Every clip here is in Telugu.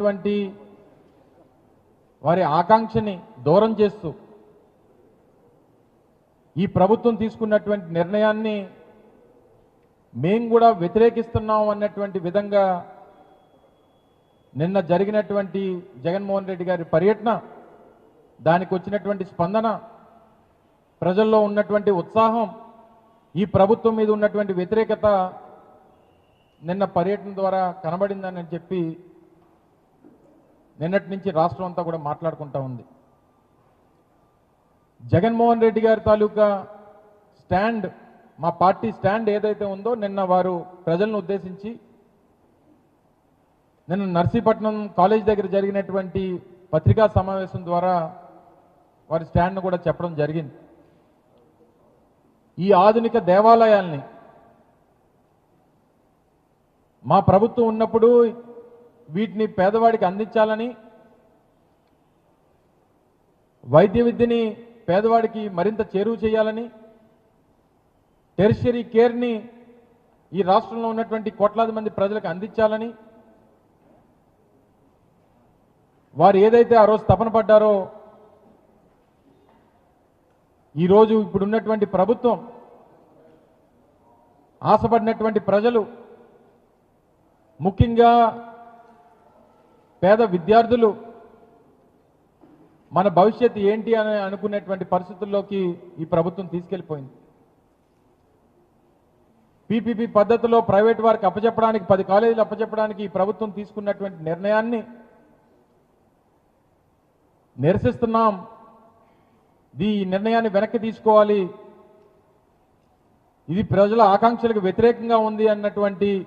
ఉన్నటువంటి వారి ఆకాంక్షని దూరం చేస్తూ ఈ ప్రభుత్వం తీసుకున్నటువంటి నిర్ణయాన్ని మేము కూడా వ్యతిరేకిస్తున్నాం అన్నటువంటి విధంగా నిన్న జరిగినటువంటి జగన్మోహన్ రెడ్డి గారి పర్యటన దానికి వచ్చినటువంటి స్పందన ప్రజల్లో ఉన్నటువంటి ఉత్సాహం ఈ ప్రభుత్వం మీద ఉన్నటువంటి వ్యతిరేకత నిన్న పర్యటన ద్వారా కనబడిందని చెప్పి నిన్నటి నుంచి రాష్ట్రం అంతా కూడా మాట్లాడుకుంటా ఉంది. జగన్మోహన్ రెడ్డి గారి తాలూకా స్టాండ్ మా పార్టీ స్టాండ్ ఏదైతే ఉందో నిన్న వారు ప్రజలను ఉద్దేశించి నిన్న నర్సీపట్నం కాలేజ్ దగ్గర జరిగినటువంటి పత్రికా సమావేశం ద్వారా వారి స్టాండ్ను కూడా చెప్పడం జరిగింది. ఈ ఆధునిక దేవాలయాల్ని మా ప్రభుత్వం ఉన్నప్పుడు వీటిని పేదవాడికి అందించాలని వైద్య విద్యని పేదవాడికి మరింత చేరువ చేయాలని టెరిషరీ కేర్ని ఈ రాష్ట్రంలో ఉన్నటువంటి కోట్లాది మంది ప్రజలకు అందించాలని వారు ఏదైతే ఆ రోజు తపన పడ్డారో ఈరోజు ఇప్పుడున్నటువంటి ప్రభుత్వం ఆశపడినటువంటి ప్రజలు ముఖ్యంగా పేద విద్యార్థులు మన భవిష్యత్తు ఏంటి అని అనుకునేటువంటి పరిస్థితుల్లోకి ఈ ప్రభుత్వం తీసుకెళ్ళిపోయింది. పీపీపీ పద్ధతిలో ప్రైవేట్ వారికి అప్పచెప్పడానికి పది కాలేజీలు అప్పచెప్పడానికి ఈ ప్రభుత్వం తీసుకున్నటువంటి నిర్ణయాన్ని నిరసిస్తున్నాం. ఈ నిర్ణయాన్ని వెనక్కి తీసుకోవాలి. ఇది ప్రజల ఆకాంక్షలకు వ్యతిరేకంగా ఉంది అన్నటువంటి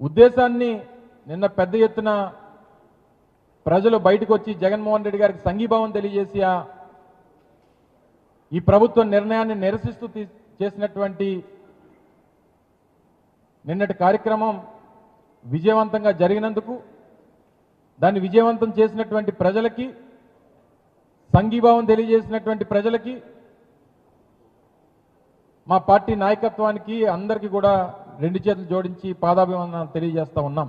ఉద్దేశాన్ని నిన్న పెద్ద ఎత్తున ప్రజలు బయటకు వచ్చి జగన్మోహన్ రెడ్డి గారికి సంఘీభావం తెలియజేసి ఈ ప్రభుత్వ నిర్ణయాన్ని నిరసిస్తూ చేసినటువంటి నిన్నటి కార్యక్రమం విజయవంతంగా జరిగినందుకు దాన్ని విజయవంతం చేసినటువంటి ప్రజలకి సంఘీభావం తెలియజేసినటువంటి ప్రజలకి మా పార్టీ నాయకత్వానికి అందరికీ కూడా రెండు చేతులు జోడించి పాదాభివందనాలు తెలియజేస్తా ఉన్నాం.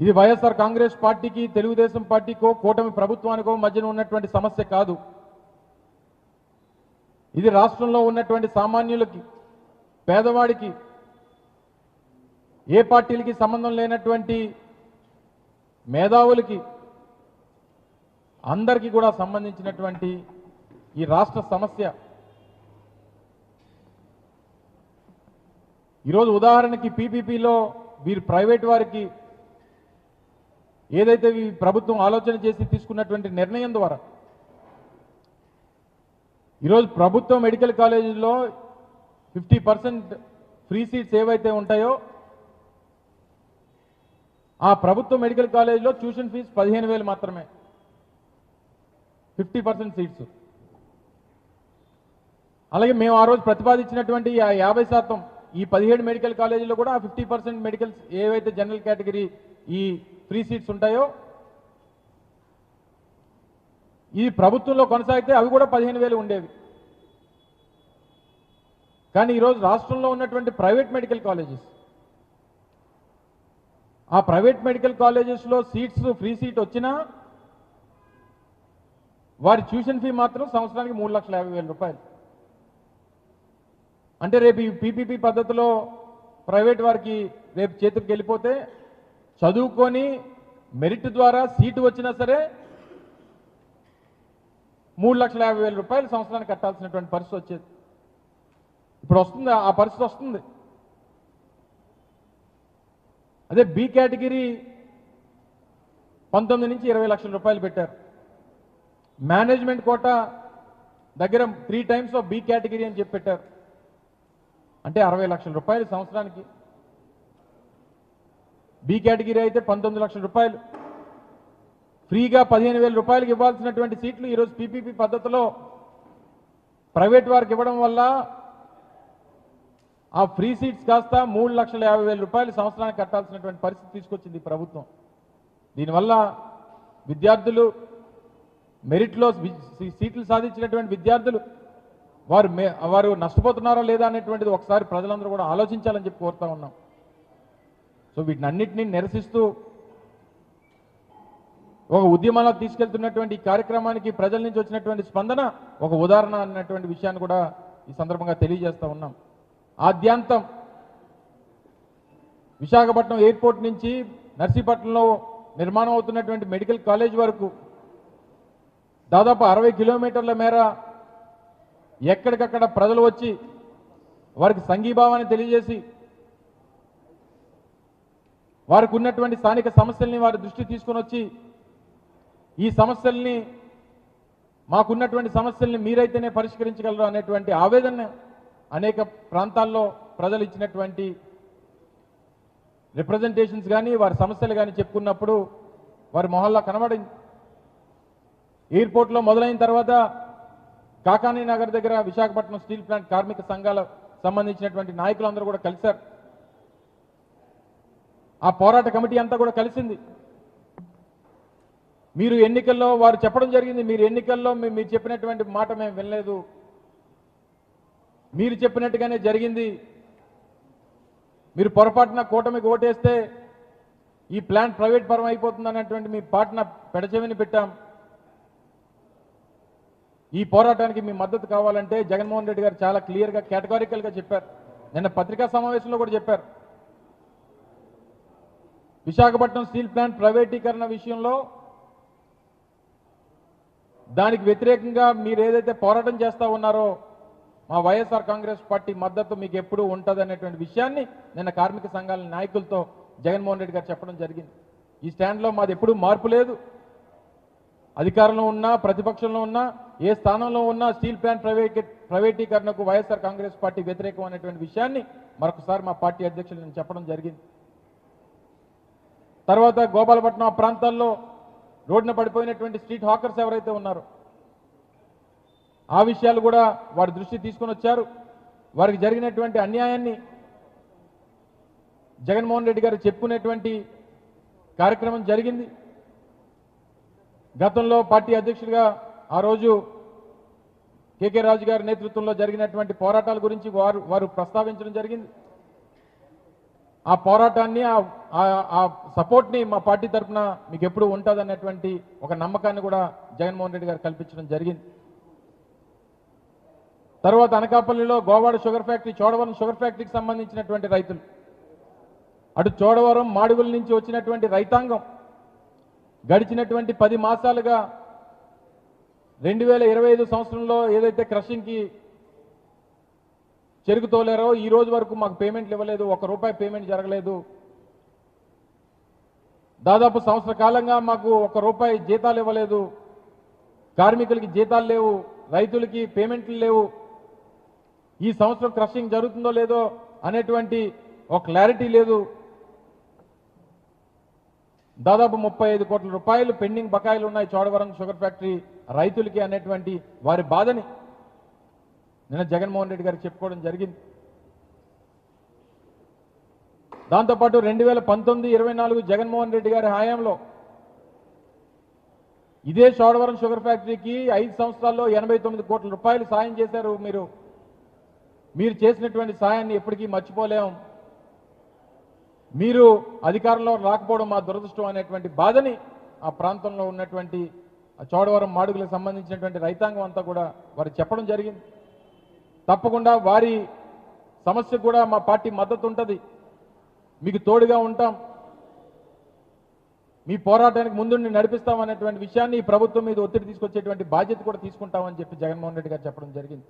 ఇది వైఎస్ఆర్ కాంగ్రెస్ పార్టీకి తెలుగుదేశం పార్టీకో కూటమి ప్రభుత్వానికో మధ్యన ఉన్నటువంటి సమస్య కాదు. ఇది రాష్ట్రంలో ఉన్నటువంటి సామాన్యులకి పేదవాడికి ఏ పార్టీలకి సంబంధం లేనటువంటి మేధావులకి అందరికీ కూడా సంబంధించినటువంటి ఈ రాష్ట్ర సమస్య. ఈరోజు ఉదాహరణకి పీపీపీలో వీరు ప్రైవేట్ వారికి ఏదైతే ఈ ప్రభుత్వం ఆలోచన చేసి తీసుకున్నటువంటి నిర్ణయం ద్వారా ఈరోజు ప్రభుత్వ మెడికల్ కాలేజీలో ఫిఫ్టీ పర్సెంట్ ఫ్రీ సీట్స్ ఏవైతే ఉంటాయో ఆ ప్రభుత్వ మెడికల్ కాలేజీలో ట్యూషన్ ఫీజు పదిహేను వేలు మాత్రమే. Fifty percent seats. అలాగే మేము ఆ రోజు ప్రతిపాదించినటువంటి ఆ యాభై శాతం ఈ పదిహేడు మెడికల్ కాలేజీలో కూడా ఆ ఫిఫ్టీ పర్సెంట్ మెడికల్స్ ఏవైతే జనరల్ కేటగిరీ ఈ త్రీ సీట్స్ ఉంటాయో? ఈ ప్రభుత్వంలో కొనసాగితే అవి కూడా పదిహేను వేలు ఉండేవి. కానీ ఈరోజు రాష్ట్రంలో ఉన్నటువంటి ప్రైవేట్ మెడికల్ కాలేజెస్ ఆ ప్రైవేట్ మెడికల్ కాలేజెస్లో సీట్స్ ఫ్రీ సీట్ వచ్చినా వారి ట్యూషన్ ఫీ మాత్రం సంవత్సరానికి మూడు లక్షల యాభై వేల రూపాయలు. అంటే రేపు ఈ పీపీపీ పద్ధతిలో ప్రైవేట్ వారికి రేపు చేతికి వెళ్ళిపోతే చదువుకొని మెరిట్ ద్వారా సీటు వచ్చినా సరే మూడు లక్షల యాభై వేల రూపాయలు సంవత్సరానికి కట్టాల్సినటువంటి పరిస్థితి వచ్చేది. ఇప్పుడు వస్తుంది ఆ పరిస్థితి వస్తుంది. అదే బి కేటగిరీ పంతొమ్మిది నుంచి ఇరవై లక్షల రూపాయలు పెట్టారు. మేనేజ్మెంట్ కోట దగ్గర three times of B category అని చెప్పి పెట్టారు. అంటే అరవై లక్షల రూపాయలు సంవత్సరానికి. బి కేటగిరీ అయితే పంతొమ్మిది లక్షల రూపాయలు. ఫ్రీగా పదిహేను వేల రూపాయలకి ఇవ్వాల్సినటువంటి సీట్లు ఈరోజు పీపీపీ పద్ధతిలో ప్రైవేట్ వారికి ఇవ్వడం వల్ల ఆ ఫ్రీ సీట్స్ కాస్త మూడు లక్షల యాభై వేల రూపాయలు సంవత్సరానికి కట్టాల్సినటువంటి పరిస్థితి తీసుకొచ్చింది ప్రభుత్వం. దీనివల్ల విద్యార్థులు మెరిట్లో సీట్లు సాధించినటువంటి విద్యార్థులు వారు మే వారు నష్టపోతున్నారా లేదా అనేటువంటిది ఒకసారి ప్రజలందరూ కూడా ఆలోచించాలని చెప్పి కోరుతా ఉన్నాం. సో సో వీటినన్నిటినీ నిరసిస్తూ ఒక ఉద్యమంలో తీసుకెళ్తున్నటువంటి ఈ కార్యక్రమానికి ప్రజల నుంచి వచ్చినటువంటి స్పందన ఒక ఉదాహరణ అన్నటువంటి విషయాన్ని కూడా ఈ సందర్భంగా తెలియజేస్తూ ఉన్నాం. ఆద్యాంతం విశాఖపట్నం ఎయిర్పోర్ట్ నుంచి నర్సీపట్నంలో నిర్మాణం అవుతున్నటువంటి మెడికల్ కాలేజ్ వరకు దాదాపు అరవై కిలోమీటర్ల మేర ఎక్కడికక్కడ ప్రజలు వచ్చి వారికి సంఘీభావాన్ని తెలియజేసి వారికి ఉన్నటువంటి స్థానిక సమస్యల్ని వారి దృష్టి తీసుకొని వచ్చి ఈ సమస్యల్ని మాకున్నటువంటి సమస్యల్ని మీరైతేనే పరిష్కరించగలరు అనేటువంటి ఆవేదన అనేక ప్రాంతాల్లో ప్రజలు ఇచ్చినటువంటి రిప్రజెంటేషన్స్ కానీ వారి సమస్యలు కానీ చెప్పుకున్నప్పుడు వారి మొహల్లా కనబడింది ఎయిర్పోర్ట్లో మొదలైన తర్వాత కాకానీ నగర్ దగ్గర విశాఖపట్నం స్టీల్ ప్లాంట్ కార్మిక సంఘాల సంబంధించినటువంటి నాయకులందరూ కూడా కలిశారు. ఆ పోరాట కమిటీ అంతా కూడా కలిసింది. మీరు ఎన్నికల్లో వారు చెప్పడం జరిగింది మీరు ఎన్నికల్లో మీ- మీరు చెప్పినటువంటి మాట మేము వినలేదు. మీరు చెప్పినట్టుగానే జరిగింది. మీరు పొరపాటున కూటమికి ఓటేస్తే ఈ ప్లాంట్ ప్రైవేట్ పరం అయిపోతుంది అన్నటువంటి మీ పాటన పెడచెవిని పెట్టాం. ఈ పోరాటానికి మీ మద్దతు కావాలంటే జగన్మోహన్ రెడ్డి గారు చాలా క్లియర్గా కేటగారికల్గా చెప్పారు. నిన్న పత్రికా సమావేశంలో కూడా చెప్పారు. విశాఖపట్నం స్టీల్ ప్లాంట్ ప్రైవేటీకరణ విషయంలో దానికి వ్యతిరేకంగా మీరు ఏదైతే పోరాటం చేస్తూ ఉన్నారో మా వైఎస్ఆర్ కాంగ్రెస్ పార్టీ మద్దతు మీకు ఎప్పుడూ ఉంటుంది అనేటువంటి విషయాన్ని నిన్న కార్మిక సంఘాల నాయకులతో జగన్మోహన్ రెడ్డి గారు చెప్పడం జరిగింది. ఈ స్టాండ్లో మాది ఎప్పుడూ మార్పు లేదు. అధికారంలో ఉన్నా ప్రతిపక్షంలో ఉన్నా ఏ స్థానంలో ఉన్నా స్టీల్ ప్లాంట్ ప్రైవేట్ ప్రైవేటీకరణకు వైఎస్ఆర్ కాంగ్రెస్ పార్టీ వ్యతిరేకం అనేటువంటి విషయాన్ని మరొకసారి మా పార్టీ అధ్యక్షులు నేను చెప్పడం జరిగింది. తర్వాత గోపాలపట్నం ఆ ప్రాంతాల్లో రోడ్డున పడిపోయినటువంటి స్ట్రీట్ హాకర్స్ ఎవరైతే ఉన్నారో ఆ విషయాలు కూడా వారి దృష్టి తీసుకొని వచ్చారు. వారికి జరిగినటువంటి అన్యాయాన్ని జగన్మోహన్ రెడ్డి గారు చెప్పుకునేటువంటి కార్యక్రమం జరిగింది. గతంలో పార్టీ అధ్యక్షుడిగా ఆ రోజు కేకే రాజు గారి నేతృత్వంలో జరిగినటువంటి పోరాటాల గురించి వారు వారు ప్రస్తావించడం జరిగింది. ఆ పోరాటాన్ని ఆ- ఆ- సపోర్ట్ని మా పార్టీ తరఫున మీకు ఎప్పుడు ఉంటుంది అనేటువంటి ఒక నమ్మకాన్ని కూడా జగన్మోహన్ రెడ్డి గారు కల్పించడం జరిగింది. తర్వాత అనకాపల్లిలో Govada sugar factory Chodavaram sugar ఫ్యాక్టరీకి సంబంధించినటువంటి రైతులు. అటు చోడవరం మాడుగుల నుంచి వచ్చినటువంటి రైతాంగం గడిచినటువంటి పది మాసాలుగా రెండు వేల ఇరవై ఐదు సంవత్సరంలో ఏదైతే క్రషింగ్కి చెరుకు ఈ రోజు వరకు మాకు పేమెంట్లు ఇవ్వలేదు ఒక రూపాయి పేమెంట్ జరగలేదు. దాదాపు సంవత్సర కాలంగా మాకు ఒక రూపాయి జీతాలు ఇవ్వలేదు. కార్మికులకి జీతాలు లేవు రైతులకి పేమెంట్లు లేవు. ఈ సంవత్సరం క్రషింగ్ జరుగుతుందో లేదో అనేటువంటి ఒక క్లారిటీ లేదు. దాదాపు ముప్పై ఐదు కోట్ల రూపాయలు పెండింగ్ బకాయిలు ఉన్నాయి చోడవరం షుగర్ ఫ్యాక్టరీ రైతులకి అనేటువంటి వారి బాధని నిన్న జగన్మోహన్ రెడ్డి గారు చెప్పుకోవడం జరిగింది. దాంతోపాటు రెండు వేల పంతొమ్మిది ఇరవై నాలుగు జగన్మోహన్ రెడ్డి గారి హయాంలో ఇదే చోడవరం షుగర్ ఫ్యాక్టరీకి ఐదు సంవత్సరాల్లో ఎనభై తొమ్మిది కోట్ల రూపాయలు సాయం చేశారు. మీరు మీరు చేసినటువంటి సాయాన్ని ఎప్పటికీ మర్చిపోలేం. మీరు అధికారంలో రాకపోవడం మా దురదృష్టం అనేటువంటి బాధని ఆ ప్రాంతంలో ఉన్నటువంటి ఆ చోడవరం మాడుగులకు సంబంధించినటువంటి రైతాంగం అంతా కూడా వారు చెప్పడం జరిగింది. తప్పకుండా వారి సమస్యకు కూడా మా పార్టీ మద్దతు ఉంటుంది మీకు తోడుగా ఉంటాం. మీ పోరాటానికి ముందుండి నడిపిస్తాం అనేటువంటి విషయాన్ని ఈ ప్రభుత్వం మీద ఒత్తిడి తీసుకొచ్చేటువంటి బాధ్యత కూడా తీసుకుంటామని చెప్పి జగన్మోహన్ రెడ్డి గారు చెప్పడం జరిగింది.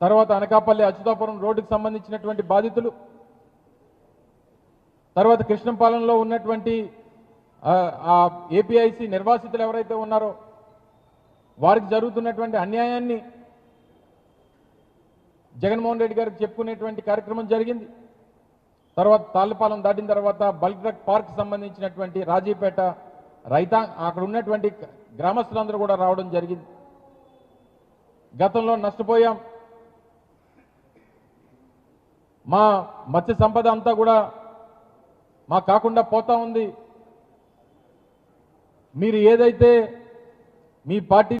తర్వాత అనకాపల్లి అచ్యుతాపురం రోడ్డుకు సంబంధించినటువంటి బాధితులు తర్వాత కృష్ణపాలెంలో ఉన్నటువంటి ఆ ఏపీఐసి నిర్వాసితులు ఎవరైతే ఉన్నారో వారికి జరుగుతున్నటువంటి అన్యాయాన్ని జగన్మోహన్ రెడ్డి గారికి చెప్పుకునేటువంటి కార్యక్రమం జరిగింది. తర్వాత తాళ్ళపాలెం దాటిన తర్వాత బల్క్ డ్రగ్ పార్క్ సంబంధించినటువంటి రాజీపేట రైతా అక్కడ ఉన్నటువంటి గ్రామస్తులందరూ కూడా రావడం జరిగింది. గతంలో నష్టపోయాం. మా మత్స్య సంపద అంతా కూడా మా కాకుండా పోతా ఉంది. మీరు ఏదైతే మీ పార్టీ